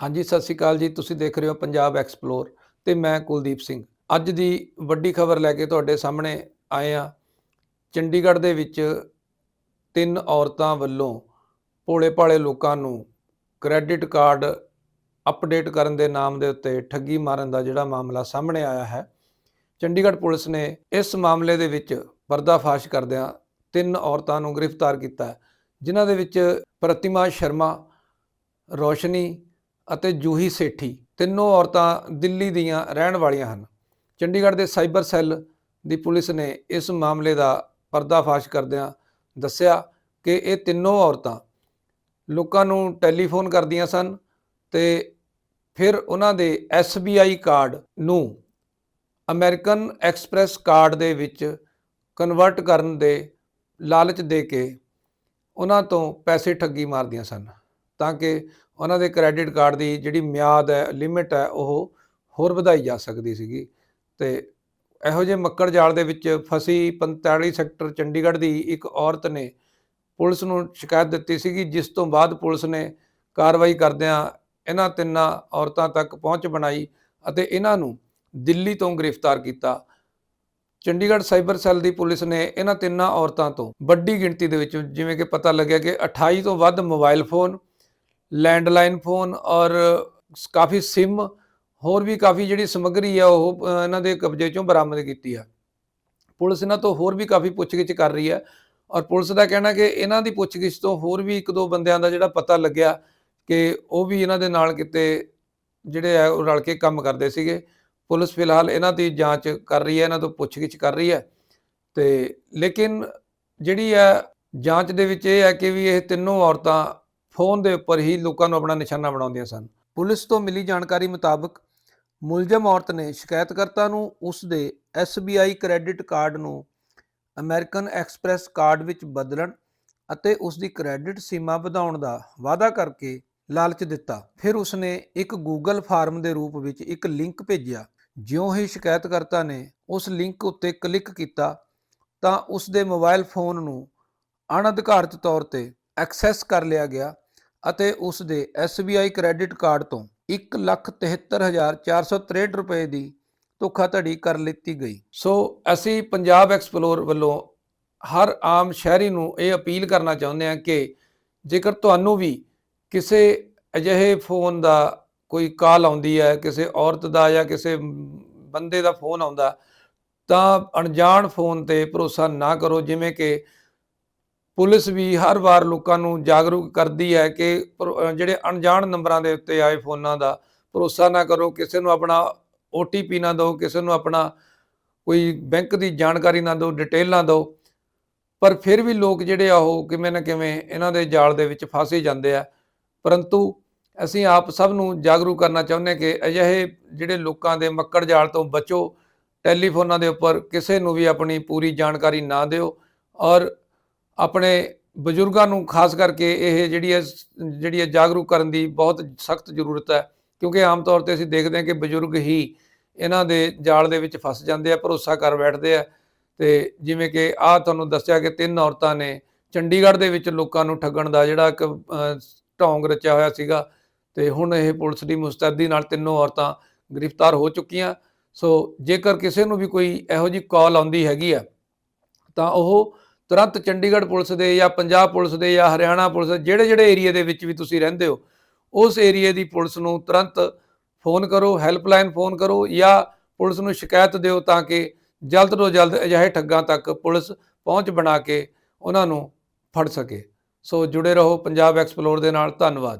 ਹਾਂਜੀ, ਸਤਿ ਸ਼੍ਰੀ ਅਕਾਲ ਜੀ। ਤੁਸੀਂ ਦੇਖ ਰਹੇ ਹੋ ਪੰਜਾਬ ਐਕਸਪਲੋਰ ਤੇ ਮੈਂ ਕੁਲਦੀਪ ਸਿੰਘ। ਅੱਜ ਦੀ ਵੱਡੀ ਖਬਰ ਲੈ ਕੇ ਤੁਹਾਡੇ ਸਾਹਮਣੇ ਆਏ ਆ ਚੰਡੀਗੜ੍ਹ ਦੇ ਵਿੱਚ ਤਿੰਨ ਔਰਤਾਂ ਵੱਲੋਂ ਭੋਲੇ ਭਾਲੇ ਲੋਕਾਂ ਨੂੰ ਕ੍ਰੈਡਿਟ ਕਾਰਡ ਅਪਡੇਟ ਕਰਨ ਦੇ ਨਾਮ ਦੇ ਉੱਤੇ ਠੱਗੀ ਮਾਰਨ ਦਾ ਜਿਹੜਾ ਮਾਮਲਾ ਸਾਹਮਣੇ ਆਇਆ ਹੈ। ਚੰਡੀਗੜ੍ਹ ਪੁਲਿਸ ਨੇ ਇਸ ਮਾਮਲੇ ਦੇ ਵਿੱਚ ਪਰਦਾਫਾਸ਼ ਕਰਦਿਆਂ ਤਿੰਨ ਔਰਤਾਂ ਨੂੰ ਗ੍ਰਿਫਤਾਰ ਕੀਤਾ ਜਿਨ੍ਹਾਂ ਦੇ ਵਿੱਚ ਪ੍ਰਤਿਮਾ ਸ਼ਰਮਾ, ਰੋਸ਼ਨੀ ਅਤੇ ਜੂਹੀ ਸੇਠੀ, ਤਿੰਨੋਂ ਔਰਤਾਂ ਦਿੱਲੀ ਦੀਆਂ ਰਹਿਣ ਵਾਲੀਆਂ ਹਨ। ਚੰਡੀਗੜ੍ਹ ਦੇ ਸਾਈਬਰ ਸੈੱਲ ਦੀ ਪੁਲਿਸ ਨੇ ਇਸ ਮਾਮਲੇ ਦਾ ਪਰਦਾਫਾਸ਼ ਕਰਦਿਆਂ ਦੱਸਿਆ ਕਿ ਇਹ ਤਿੰਨੋਂ ਔਰਤਾਂ ਲੋਕਾਂ ਨੂੰ ਟੈਲੀਫੋਨ ਕਰਦੀਆਂ ਸਨ ਤੇ ਫਿਰ ਉਹਨਾਂ ਦੇ SBI ਕਾਰਡ ਨੂੰ ਅਮਰੀਕਨ ਐਕਸਪ੍ਰੈਸ ਕਾਰਡ ਦੇ ਵਿੱਚ ਕਨਵਰਟ ਕਰਨ ਦੇ ਲਾਲਚ ਦੇ ਕੇ ਉਹਨਾਂ ਤੋਂ ਪੈਸੇ ਠੱਗੀ ਮਾਰਦੀਆਂ ਸਨ ਤਾਂ ਕਿ ਉਹਨਾਂ ਦੇ ਕ੍ਰੈਡਿਟ ਕਾਰਡ ਦੀ ਜਿਹੜੀ ਮਿਆਦ ਹੈ ਲਿਮਿਟ ਹੈ, ਉਹ ਹੋਰ ਵਧਾਈ ਜਾ ਸਕਦੀ ਸੀਗੀ। ਤੇ ਇਹੋ ਜਿਹੇ ਮੱਕੜ ਜਾਲ ਦੇ ਵਿੱਚ ਫਸੀ 45 ਸੈਕਟਰ ਚੰਡੀਗੜ੍ਹ ਦੀ ਇੱਕ ਔਰਤ ਨੇ ਪੁਲਿਸ ਨੂੰ ਸ਼ਿਕਾਇਤ ਦਿੱਤੀ ਸੀਗੀ, ਜਿਸ ਤੋਂ ਬਾਅਦ ਪੁਲਿਸ ਨੇ ਕਾਰਵਾਈ ਕਰਦਿਆਂ ਇਹਨਾਂ ਤਿੰਨਾਂ ਔਰਤਾਂ ਤੱਕ ਪਹੁੰਚ ਬਣਾਈ ਅਤੇ ਇਹਨਾਂ ਨੂੰ ਦਿੱਲੀ ਤੋਂ ਗ੍ਰਿਫਤਾਰ ਕੀਤਾ। ਚੰਡੀਗੜ੍ਹ ਸਾਈਬਰ ਸੈੱਲ ਦੀ ਪੁਲਿਸ ਨੇ ਇਹਨਾਂ ਤਿੰਨਾਂ ਔਰਤਾਂ ਤੋਂ ਵੱਡੀ ਗਿਣਤੀ ਦੇ ਵਿੱਚ ਜਿਵੇਂ ਕਿ ਪਤਾ ਲੱਗਿਆ ਕਿ 28 ਤੋਂ ਵੱਧ ਮੋਬਾਈਲ ਫੋਨ ਲੈਂਡਲਾਈਨ ਫੋਨ ਔਰ ਕਾਫੀ ਸਿਮ, ਹੋਰ ਵੀ ਕਾਫੀ ਜਿਹੜੀ ਸਮੱਗਰੀ ਆ ਉਹ ਇਹਨਾਂ ਦੇ ਕਬਜ਼ੇ ਚੋਂ ਬਰਾਮਦ ਕੀਤੀ ਆ। ਪੁਲਿਸ ਇਹਨਾਂ ਤੋਂ ਹੋਰ ਵੀ ਕਾਫੀ ਪੁੱਛਗਿੱਛ ਕਰ ਰਹੀ ਹੈ ਔਰ ਪੁਲਿਸ ਦਾ ਕਹਿਣਾ ਕਿ ਇਹਨਾਂ ਦੀ ਪੁੱਛਗਿੱਛ ਤੋਂ ਹੋਰ ਵੀ ਇੱਕ ਦੋ ਬੰਦਿਆਂ ਦਾ ਜਿਹੜਾ ਪਤਾ ਲੱਗਿਆ ਕਿ ਉਹ ਵੀ ਇਹਨਾਂ ਦੇ ਨਾਲ ਕਿਤੇ ਜਿਹੜੇ ਆ ਉਹ ਰਲ ਕੇ ਕੰਮ ਕਰਦੇ ਸੀਗੇ। ਪੁਲਿਸ ਫਿਲਹਾਲ ਇਹਨਾਂ ਦੀ ਜਾਂਚ ਕਰ ਰਹੀ ਹੈ ਇਹਨਾਂ ਤੋਂ ਪੁੱਛਗਿੱਛ ਕਰ ਰਹੀ ਹੈ ਤੇ ਲੇਕਿਨ ਜਿਹੜੀ ਹੈ ਜਾਂਚ ਦੇ ਵਿੱਚ ਇਹ ਹੈ ਕਿ ਵੀ ਇਹ ਤਿੰਨੋਂ ਔਰਤਾਂ ਫੋਨ ਦੇ ਉੱਪਰ ਹੀ ਲੋਕਾਂ ਨੂੰ ਆਪਣਾ ਨਿਸ਼ਾਨਾ ਬਣਾਉਂਦੀਆਂ ਸਨ। ਪੁਲਿਸ ਤੋਂ ਮਿਲੀ ਜਾਣਕਾਰੀ ਮੁਤਾਬਕ ਮੁਲਜ਼ਮ ਔਰਤ ਨੇ ਸ਼ਿਕਾਇਤਕਰਤਾ ਨੂੰ ਉਸ ਦੇ SBI ਕ੍ਰੈਡਿਟ ਕਾਰਡ ਨੂੰ ਅਮਰੀਕਨ ਐਕਸਪ੍ਰੈਸ ਕਾਰਡ ਵਿੱਚ ਬਦਲਣ ਅਤੇ ਉਸ ਦੀ ਕ੍ਰੈਡਿਟ ਸੀਮਾ ਵਧਾਉਣ ਦਾ ਵਾਅਦਾ ਕਰਕੇ ਲਾਲਚ ਦਿੱਤਾ। ਫਿਰ ਉਸਨੇ ਇੱਕ ਗੂਗਲ ਫਾਰਮ ਦੇ ਰੂਪ ਵਿੱਚ ਇੱਕ ਲਿੰਕ ਭੇਜਿਆ, ਜਿਉਂ ਹੀ ਸ਼ਿਕਾਇਤਕਰਤਾ ਨੇ ਉਸ ਲਿੰਕ ਉੱਤੇ ਕਲਿੱਕ ਕੀਤਾ ਤਾਂ ਉਸ ਦੇ ਮੋਬਾਈਲ ਫੋਨ ਨੂੰ ਅਣਅਧਿਕਾਰਤ ਤੌਰ ਤੇ ਐਕਸੈਸ ਕਰ ਲਿਆ ਗਿਆ ਅਤੇ ਉਸ ਦੇ SBI ਕ੍ਰੈਡਿਟ ਕਾਰਡ ਤੋਂ 173463 ਰੁਪਏ ਦੀ ਧੋਖਾਧੜੀ ਕਰ ਲਿੱਤੀ ਗਈ। ਸੋ ਅਸੀਂ ਪੰਜਾਬ ਐਕਸਪਲੋਰ ਵੱਲੋਂ ਹਰ ਆਮ ਸ਼ਹਿਰੀ ਨੂੰ ਇਹ ਅਪੀਲ ਕਰਨਾ ਚਾਹੁੰਦੇ ਹਾਂ ਕਿ ਜੇਕਰ ਤੁਹਾਨੂੰ ਵੀ ਕਿਸੇ ਅਜਿਹੇ ਫੋਨ ਦਾ ਕੋਈ ਕਾਲ ਆਉਂਦੀ ਹੈ, ਕਿਸੇ ਔਰਤ ਦਾ ਜਾਂ ਕਿਸੇ ਬੰਦੇ ਦਾ ਫੋਨ ਆਉਂਦਾ, ਤਾਂ ਅਣਜਾਣ ਫੋਨ ਤੇ ਭਰੋਸਾ ਨਾ ਕਰੋ, ਜਿਵੇਂ ਕਿ ਪੁਲਿਸ ਵੀ ਹਰ ਵਾਰ ਲੋਕਾਂ ਨੂੰ ਜਾਗਰੂਕ ਕਰਦੀ ਹੈ ਕਿ ਪਰ- ਜਿਹੜੇ ਅਣਜਾਣ ਨੰਬਰਾਂ ਦੇ ਉੱਤੇ ਆਏ ਫੋਨਾਂ ਦਾ ਭਰੋਸਾ ਨਾ ਕਰੋ, ਕਿਸੇ ਨੂੰ ਆਪਣਾ OTP ਨਾ ਦਿਓ, ਕਿਸੇ ਨੂੰ ਆਪਣਾ ਕੋਈ ਬੈਂਕ ਦੀ ਜਾਣਕਾਰੀ ਨਾ ਦਿਓ ਡਿਟੇਲ ਨਾ ਦਿਓ। ਪਰ ਫਿਰ ਵੀ ਲੋਕ ਜਿਹੜੇ ਆ ਉਹ ਕਿਵੇਂ ਨਾ ਕਿਵੇਂ ਇਹਨਾਂ ਦੇ ਜਾਲ ਦੇ ਵਿੱਚ ਫਸੇ ਜਾਂਦੇ ਆ। ਪਰੰਤੂ ਅਸੀਂ ਆਪ ਸਭ ਨੂੰ ਜਾਗਰੂਕ ਕਰਨਾ ਚਾਹੁੰਦੇ ਕਿ ਅਜਿਹੇ ਜਿਹੜੇ ਲੋਕਾਂ ਦੇ ਮੱਕੜ ਜਾਲ ਤੋਂ ਬਚੋ, ਟੈਲੀਫੋਨਾਂ ਦੇ ਉੱਪਰ ਕਿਸੇ ਨੂੰ ਵੀ ਆਪਣੀ ਪੂਰੀ ਜਾਣਕਾਰੀ ਨਾ ਦਿਓ ਔਰ ਆਪਣੇ ਬਜ਼ੁਰਗਾਂ ਨੂੰ, ਖਾਸ ਕਰਕੇ ਇਹ ਜਿਹੜੀ ਹੈ ਜਿਹੜੀ ਹੈ ਜਾਗਰੂਕ ਕਰਨ ਦੀ ਬਹੁਤ ਸਖਤ ਜ਼ਰੂਰਤ ਹੈ, ਕਿਉਂਕਿ ਆਮ ਤੌਰ ਤੇ ਅਸੀਂ ਦੇਖਦੇ ਹਾਂ ਕਿ ਬਜ਼ੁਰਗ ਹੀ ਇਹਨਾਂ ਦੇ ਜਾਲ ਦੇ ਵਿੱਚ ਫਸ ਜਾਂਦੇ ਆ, ਭਰੋਸਾ ਕਰ ਬੈਠਦੇ ਆ। ਤੇ ਜਿਵੇਂ ਕਿ ਆਹ ਤੁਹਾਨੂੰ ਦੱਸਿਆ ਕਿ ਤਿੰਨ ਔਰਤਾਂ ਨੇ ਚੰਡੀਗੜ੍ਹ ਦੇ ਵਿੱਚ ਲੋਕਾਂ ਨੂੰ ਠੱਗਣ ਦਾ ਜਿਹੜਾ ਇੱਕ ਢੌਂਗ ਰਚਿਆ ਹੋਇਆ ਸੀਗਾ। ਤੇ ਹੁਣ ਇਹ ਪੁਲਿਸ ਦੀ ਮੁਸਤੈਦੀ ਨਾਲ ਤਿੰਨੋਂ ਔਰਤਾਂ ਗ੍ਰਿਫਤਾਰ ਹੋ ਚੁੱਕੀਆਂ। ਸੋ ਜੇਕਰ ਕਿਸੇ ਨੂੰ ਵੀ ਕੋਈ ਇਹੋ ਜਿਹੀ ਕਾਲ ਆਉਂਦੀ ਹੈਗੀ ਆ, ਤਾਂ ਉਹ ਤੁਰੰਤ ਚੰਡੀਗੜ੍ਹ ਪੁਲਿਸ ਦੇ ਜਾਂ ਪੰਜਾਬ ਪੁਲਿਸ ਦੇ ਜਾਂ ਹਰਿਆਣਾ ਪੁਲਿਸ ਦੇ ਜਿਹੜੇ ਜਿਹੜੇ ਏਰੀਆ ਦੇ ਵਿੱਚ ਵੀ ਤੁਸੀਂ ਰਹਿੰਦੇ ਹੋ, ਉਸ ਏਰੀਆ ਦੀ ਪੁਲਿਸ ਨੂੰ ਤੁਰੰਤ ਫੋਨ ਕਰੋ, ਹੈਲਪਲਾਈਨ ਫੋਨ ਕਰੋ ਜਾਂ ਪੁਲਿਸ ਨੂੰ ਸ਼ਿਕਾਇਤ ਦਿਓ ਤਾਂ ਕਿ ਜਲਦ ਤੋਂ ਜਲਦ ਅਜਿਹੇ ਠੱਗਾਂ ਤੱਕ ਪੁਲਿਸ ਪਹੁੰਚ ਬਣਾ ਕੇ ਉਹਨਾਂ ਨੂੰ ਫੜ ਸਕੇ। ਸੋ ਜੁੜੇ ਰਹੋ ਪੰਜਾਬ ਐਕਸਪਲੋਰ ਦੇ ਨਾਲ, ਧੰਨਵਾਦ।